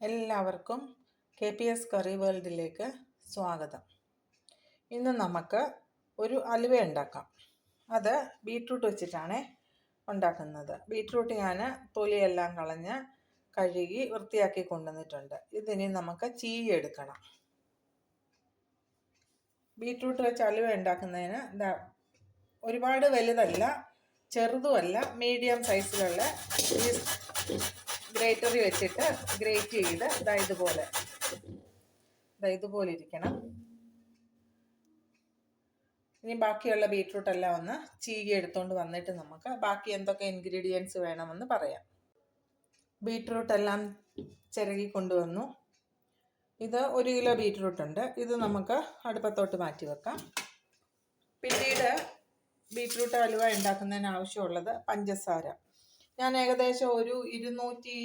എല്ലാവർക്കും K P S കറി വേൾഡിലേക്ക് സ്വാഗതം. ഇന്ന് നമുക്ക് ഒരു അലുവ ഉണ്ടാക്കാം. അത് ബീട്രൂട്ട് വെച്ചിട്ടാണ് ഉണ്ടാക്കുന്നത്. ബീട്രൂട്ട് ഞാൻ തൊലിയെല്ലാം കളഞ്ഞ് കഴുകി വൃത്തിയാക്കി കൊണ്ടുവന്നിട്ടുണ്ട്. ഇതിനി നമുക്ക് ചീയി എടുക്കണം. ബീട്രൂട്ട് വെച്ച് അലുവ ഉണ്ടാക്കുന്നതിന് എന്താ ഒരുപാട് വലുതല്ല ചെറുതുമല്ല മീഡിയം സൈസിലുള്ള ഈ ഗ്രേറ്ററി വെച്ചിട്ട് ഗ്രേറ്റ് ചെയ്ത് ഇതാ ഇതുപോലെ ഇതാ ഇതുപോലെ ഇരിക്കണം. ഇനി ബാക്കിയുള്ള ബീട്രൂട്ട് എല്ലാം ഒന്ന് ചീകി എടുത്തുകൊണ്ട് വന്നിട്ട് നമുക്ക് ബാക്കി എന്തൊക്കെ ഇൻഗ്രീഡിയൻസ് വേണമെന്ന് പറയാം. ബീട്രൂട്ട് എല്ലാം ചിരകി കൊണ്ടുവന്നു. ഇത് ഒരു കിലോ ബീട്രൂട്ട് ഉണ്ട് ഇത് നമുക്ക് അടുപ്പത്തോട്ട് മാറ്റി വെക്കാം. പിന്നീട് ബീട്രൂട്ട് അലുവ ഉണ്ടാക്കുന്നതിന് ആവശ്യമുള്ളത് പഞ്ചസാര. ഞാൻ ഏകദേശം ഒരു ഇരുന്നൂറ്റി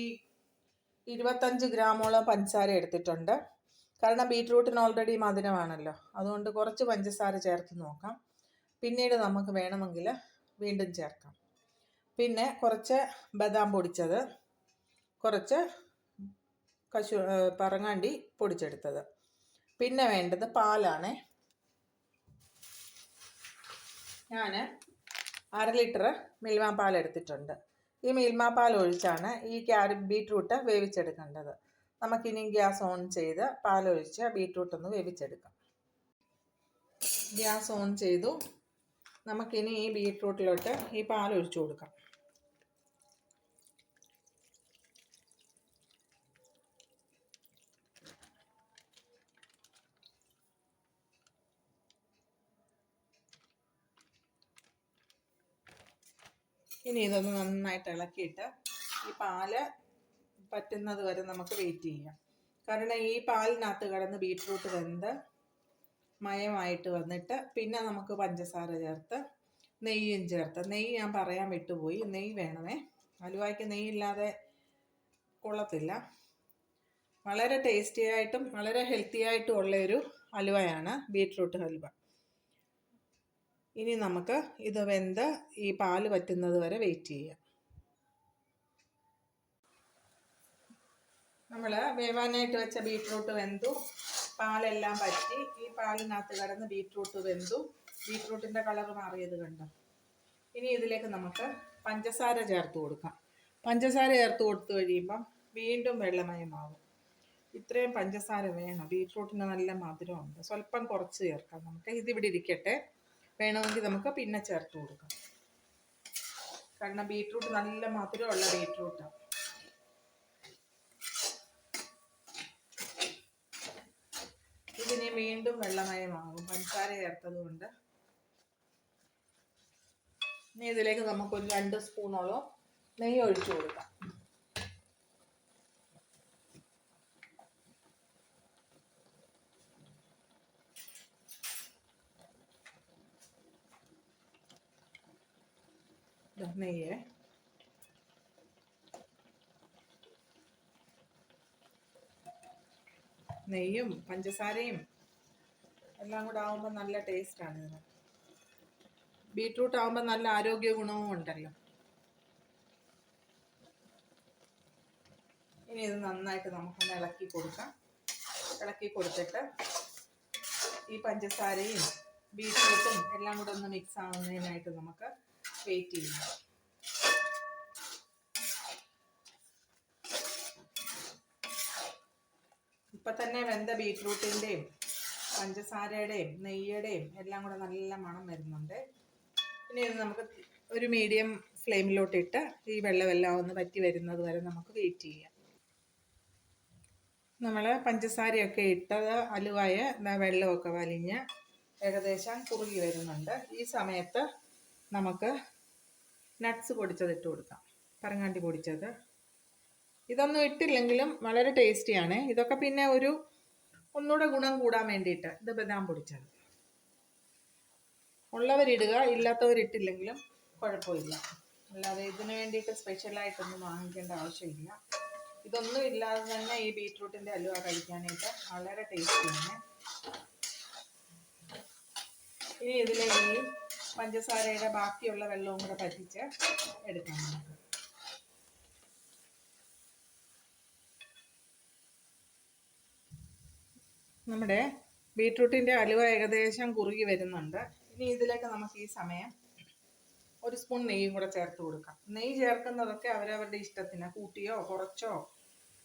ഇരുപത്തഞ്ച് ഗ്രാമോളം പഞ്ചസാര എടുത്തിട്ടുണ്ട്. കാരണം ബീട്രൂട്ടിന് ഓൾറെഡി മധുരമാണല്ലോ. അതുകൊണ്ട് കുറച്ച് പഞ്ചസാര ചേർത്ത് നോക്കാം. പിന്നീട് നമുക്ക് വേണമെങ്കിൽ വീണ്ടും ചേർക്കാം. പിന്നെ കുറച്ച് ബദാം പൊടിച്ചത് കുറച്ച് കശു പറങ്ങാണ്ടി പൊടിച്ചെടുത്തത്. പിന്നെ വേണ്ടത് പാലാണ്. ഞാൻ അര ലിറ്റർ മിൽമാ പാൽ എടുത്തിട്ടുണ്ട്. ഈ മിൽമാ പാൽ ഒഴിച്ചാണ് ഈ ക്യാരറ്റ് ബീട്രൂട്ട് വേവിച്ചെടുക്കേണ്ടത്. നമുക്കിനി ഗ്യാസ് ഓൺ ചെയ്ത് പാലൊഴിച്ച് ബീട്രൂട്ട് ഒന്ന് വേവിച്ചെടുക്കാം. ഗ്യാസ് ഓൺ ചെയ്തു. നമുക്കിനി ഈ ബീട്രൂട്ടിലോട്ട് ഈ പാലൊഴിച്ചു കൊടുക്കാം. ഇനി ഇതൊന്ന് നന്നായിട്ട് ഇളക്കിയിട്ട് ഈ പാൽ പറ്റുന്നത് വരെ നമുക്ക് വെയിറ്റ് ചെയ്യാം. കാരണം ഈ പാലിനകത്ത് കിടന്ന് ബീട്രൂട്ട് വെന്ത് മയമായിട്ട് വന്നിട്ട് പിന്നെ നമുക്ക് പഞ്ചസാര ചേർത്ത് നെയ്യും ചേർത്ത്. നെയ്യ് ഞാൻ പറയാൻ വിട്ടുപോയി. നെയ്യ് വേണമേ. അലുവായ്ക്ക് നെയ്യില്ലാതെ കൊള്ളത്തില്ല. വളരെ ടേസ്റ്റി ആയിട്ടും വളരെ ഹെൽത്തി ആയിട്ടും ഉള്ളൊരു ഹലുവയാണ് ബീട്രൂട്ട് ഹലുവ ഇനി നമുക്ക് ഇത് വെന്ത് ഈ പാൽ പറ്റുന്നത് വരെ വെയിറ്റ് ചെയ്യാം. നമ്മൾ വേവാനായിട്ട് വെച്ച ബീട്രൂട്ട് വെന്തു. പാലെല്ലാം പറ്റി. ഈ പാലിനകത്ത് കിടന്ന് ബീട്രൂട്ട് വെന്തു. ബീട്രൂട്ടിന്റെ കളർ മാറിയത് കണ്ടോ? ഇനി ഇതിലേക്ക് നമുക്ക് പഞ്ചസാര ചേർത്ത് കൊടുക്കാം. പഞ്ചസാര ചേർത്ത് കൊടുത്തു കഴിയുമ്പം വീണ്ടും വെള്ളമയമാവും. ഇത്രയും പഞ്ചസാര വേണം. ബീട്രൂട്ടിന് നല്ല മധുരമുണ്ട്. സ്വല്പം കുറച്ച് ചേർക്കാം നമുക്ക്. ഇതിവിടെ ഇരിക്കട്ടെ. വേണമെങ്കിൽ നമുക്ക് പിന്നെ ചേർത്ത് കൊടുക്കാം. കാരണം ബീട്രൂട്ട് നല്ല മധുരമുള്ള ബീട്രൂട്ടാണ്. ഇതിനി വീണ്ടും വെള്ളമയമാകും. പഞ്ചസാര ചേർത്തത് കൊണ്ട് ഇനി ഇതിലേക്ക് നമുക്കൊരു രണ്ട് സ്പൂണോളം നെയ്യ് ഒഴിച്ചു കൊടുക്കാം. നെയ്യ്. നെയ്യും പഞ്ചസാരയും എല്ലാം കൂടെ ആവുമ്പോൾ നല്ല ടേസ്റ്റാണ് ഇതിന് ബീട്രൂട്ട് ആവുമ്പോൾ നല്ല ആരോഗ്യ ഗുണവും ഉണ്ടല്ലോ. ഇനി ഇത് നന്നായിട്ട് നമുക്കൊന്ന് ഇളക്കി കൊടുക്കാം. ഇളക്കി കൊടുത്തിട്ട് ഈ പഞ്ചസാരയും ബീട്രൂട്ടും എല്ലാം കൂടെ ഒന്ന് മിക്സ് ആവുന്നതിനായിട്ട് നമുക്ക് വെയിറ്റ് ചെയ്യാം. ഇപ്പൊ തന്നെ വെന്ത ബീട്രൂട്ടിന്റെയും പഞ്ചസാരയുടെയും നെയ്യുടെയും എല്ലാം കൂടെ നല്ല മണം വരുന്നുണ്ട്. പിന്നെ ഇത് നമുക്ക് ഒരു മീഡിയം ഫ്ലെയിമിലോട്ടിട്ട് ഈ വെള്ളമെല്ലാം ഒന്ന് വറ്റി വരുന്നത് വരെ നമുക്ക് വെയിറ്റ് ചെയ്യാം. നമ്മൾ പഞ്ചസാരയൊക്കെ ഇട്ടത് അലുവായ വെള്ളമൊക്കെ വലിഞ്ഞ് ഏകദേശം കുറുകി വരുന്നുണ്ട്. ഈ സമയത്ത് നമുക്ക് നട്ട്സ് പൊടിച്ചത് ഇട്ട് കൊടുക്കാം. പറങ്ങാണ്ടി പൊടിച്ചത്. ഇതൊന്നും ഇട്ടില്ലെങ്കിലും വളരെ ടേസ്റ്റിയാണ് ഇതൊക്കെ പിന്നെ ഒരു ഒന്നുകൂടെ ഗുണം കൂടാൻ വേണ്ടിയിട്ട് ഇത് ബദാം പൊടിച്ചത്. ഉള്ളവരിടുക ഇല്ലാത്തവരിട്ടില്ലെങ്കിലും കുഴപ്പമില്ല. അല്ലാതെ ഇതിനു വേണ്ടിയിട്ട് സ്പെഷ്യലായിട്ടൊന്നും വാങ്ങിക്കേണ്ട ആവശ്യമില്ല. ഇതൊന്നും ഇല്ലാതെ തന്നെ ഈ ബീട്രൂട്ടിന്റെ അലുവ കഴിക്കാനായിട്ട് വളരെ ടേസ്റ്റിയാണ് ഇനി ഇതിലെ ഈ പഞ്ചസാരയുടെ ബാക്കിയുള്ള വെള്ളവും കൂടെ പറ്റിച്ച് എടുക്കാം നമ്മുടെ ബീട്രൂട്ടിന്റെ അലുവ ഏകദേശം കുറുകി വരുന്നുണ്ട്. ഇനി ഇതിലേക്ക് നമുക്ക് ഈ സമയം ഒരു സ്പൂൺ നെയ്യും കൂടെ ചേർത്ത് കൊടുക്കാം. നെയ്യ് ചേർക്കുന്നതൊക്കെ അവരവരുടെ ഇഷ്ടത്തിന് കൂട്ടിയോ കുറച്ചോ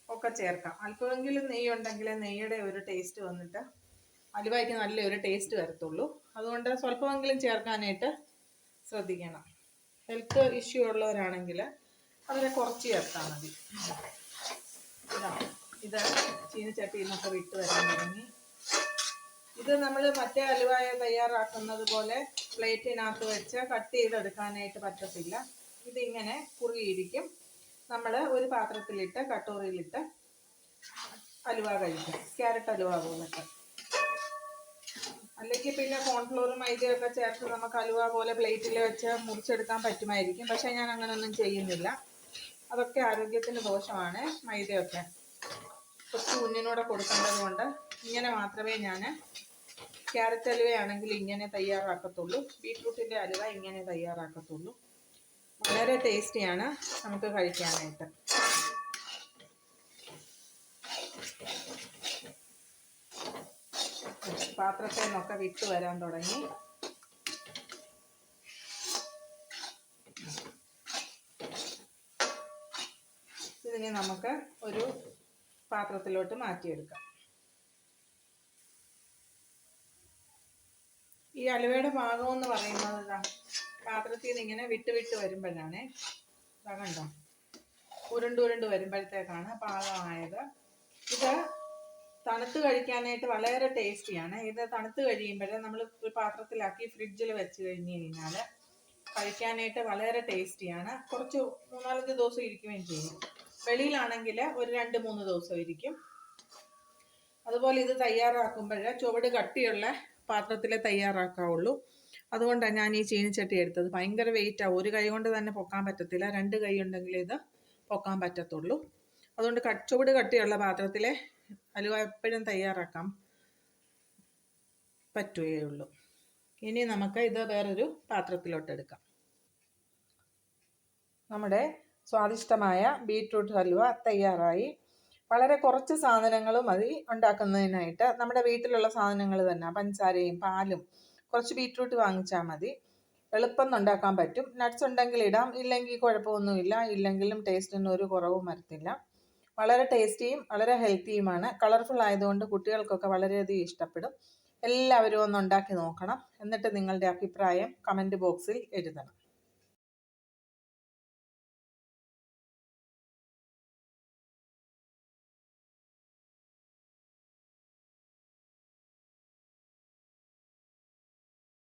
ഒക്കെ ചേർക്കാം. അല്പമെങ്കിലും നെയ്യ് ഉണ്ടെങ്കിൽ നെയ്യുടെ ഒരു ടേസ്റ്റ് വന്നിട്ട് അലുവയ്ക്ക് നല്ലൊരു ടേസ്റ്റ് വരത്തുള്ളൂ. അതുകൊണ്ട് സ്വല്പമെങ്കിലും ചേർക്കാനായിട്ട് ശ്രദ്ധിക്കണം. ഹെൽത്ത് ഇഷ്യൂ ഉള്ളവരാണെങ്കിൽ അവരെ കുറച്ച് ചേർത്താൽ മതി. ഇതാ. ഇത് ചീനച്ചട്ടിയിൽ നിന്നൊക്കെ വിട്ട് വരാൻ തുടങ്ങി. ഇത് നമ്മൾ മറ്റേ അലുവായ തയ്യാറാക്കുന്നത് പോലെ പ്ലേറ്റിനകത്ത് വെച്ച് കട്ട് ചെയ്തെടുക്കാനായിട്ട് പറ്റത്തില്ല. ഇതിങ്ങനെ കുറുകിയിരിക്കും. നമ്മൾ ഒരു പാത്രത്തിലിട്ട് കട്ടോറിയിലിട്ട് അലുവ കഴിക്കും. ക്യാരറ്റ് അലുവ പോലൊക്കെ അല്ലെങ്കിൽ പിന്നെ കോൺഫ്ലോറും മൈദയൊക്കെ ചേർത്ത് നമുക്ക് അലുവ പോലെ പ്ലേറ്റിൽ വെച്ച് മുറിച്ചെടുക്കാൻ പറ്റുമായിരിക്കും. പക്ഷേ ഞാൻ അങ്ങനെയൊന്നും ചെയ്യുന്നില്ല. അതൊക്കെ ആരോഗ്യത്തിന് ദോഷമാണ് മൈദയൊക്കെ. കൊച്ചു കുഞ്ഞിനൂടെ കൊടുക്കേണ്ടത് കൊണ്ട് ഇങ്ങനെ മാത്രമേ ഞാൻ ക്യാരറ്റ് അലുവയാണെങ്കിൽ ഇങ്ങനെ തയ്യാറാക്കത്തുള്ളൂ. ബീട്രൂട്ടിന്റെ അലുവ ഇങ്ങനെ തയ്യാറാക്കത്തുള്ളൂ. വളരെ ടേസ്റ്റിയാണ് നമുക്ക് കഴിക്കാനായിട്ട്. പാത്രത്തിൽ നിന്നൊക്കെ വിട്ട് വരാൻ തുടങ്ങി. ഇതിന് നമുക്ക് ഒരു പാത്രത്തിലോട്ട് മാറ്റിയെടുക്കാം. ഈ അലുവയുടെ ഭാഗം എന്ന് പറയുന്നത് പാത്രത്തിൽ നിന്ന് ഇങ്ങനെ വിട്ട് വിട്ട് വരുമ്പോഴാണ്. കണ്ടോ? ഉരുണ്ട് ഉരുണ്ട് വരുമ്പോഴത്തേക്കാണ് പാകമായത്. ഇത് തണുത്ത് കഴിക്കാനായിട്ട് വളരെ ടേസ്റ്റിയാണ്. ഇത് തണുത്ത് കഴിയുമ്പോൾ നമ്മൾ പാത്രത്തിലാക്കി ഫ്രിഡ്ജിൽ വെച്ച് കഴിഞ്ഞ് കഴിഞ്ഞാൽ കഴിക്കാനായിട്ട് വളരെ ടേസ്റ്റിയാണ്. കുറച്ച് മൂന്നാലഞ്ച് ദിവസം ഇരിക്കുകയും ചെയ്യും. വെളിയിലാണെങ്കിൽ ഒരു രണ്ട് മൂന്ന് ദിവസം ഇരിക്കും. അതുപോലെ ഇത് തയ്യാറാക്കുമ്പോൾ ചുവട് കട്ടിയുള്ള പാത്രത്തിലെ തയ്യാറാക്കാവുള്ളൂ. അതുകൊണ്ടാണ് ഞാൻ ഈ ചീനിച്ചട്ടി എടുത്തത്. ഭയങ്കര വെയിറ്റാണ് ഒരു കൈ കൊണ്ട് തന്നെ പൊക്കാൻ പറ്റത്തില്ല. രണ്ട് കൈ ഉണ്ടെങ്കിൽ ഇത് പൊക്കാൻ പറ്റത്തുള്ളൂ. അതുകൊണ്ട് ചുവട് കട്ടിയുള്ള പാത്രത്തിലെ അലുവ എപ്പോഴും തയ്യാറാക്കാം പറ്റുകയുള്ളൂ. ഇനി നമുക്ക് ഇത് വേറൊരു പാത്രത്തിലോട്ട് എടുക്കാം നമ്മുടെ സ്വാദിഷ്ടമായ ബീട്രൂട്ട് ഹൽവ തയ്യാറായി. വളരെ കുറച്ച് സാധനങ്ങൾ മതി ഉണ്ടാക്കുന്നതിനായിട്ട് നമ്മുടെ വീട്ടിലുള്ള സാധനങ്ങൾ തന്നെ പഞ്ചസാരയും പാലും കുറച്ച് ബീട്രൂട്ട് വാങ്ങിച്ചാൽ മതി. എളുപ്പം ഉണ്ടാക്കാൻ പറ്റും. നട്ട്സ് ഉണ്ടെങ്കിൽ ഇടാം. ഇല്ലെങ്കിൽ കുഴപ്പമൊന്നുമില്ല ഇല്ലെങ്കിലും ടേസ്റ്റിന് ഒരു കുറവും വരത്തില്ല. വളരെ ടേസ്റ്റിയും വളരെ ഹെൽത്തിയുമാണ്. കളർഫുൾ ആയതുകൊണ്ട് കുട്ടികൾക്കൊക്കെ വളരെയധികം ഇഷ്ടപ്പെടും. എല്ലാവരും ഒന്ന് ഉണ്ടാക്കി നോക്കണം. എന്നിട്ട് നിങ്ങളുടെ അഭിപ്രായം കമന്റ് ബോക്സിൽ എഴുതണം.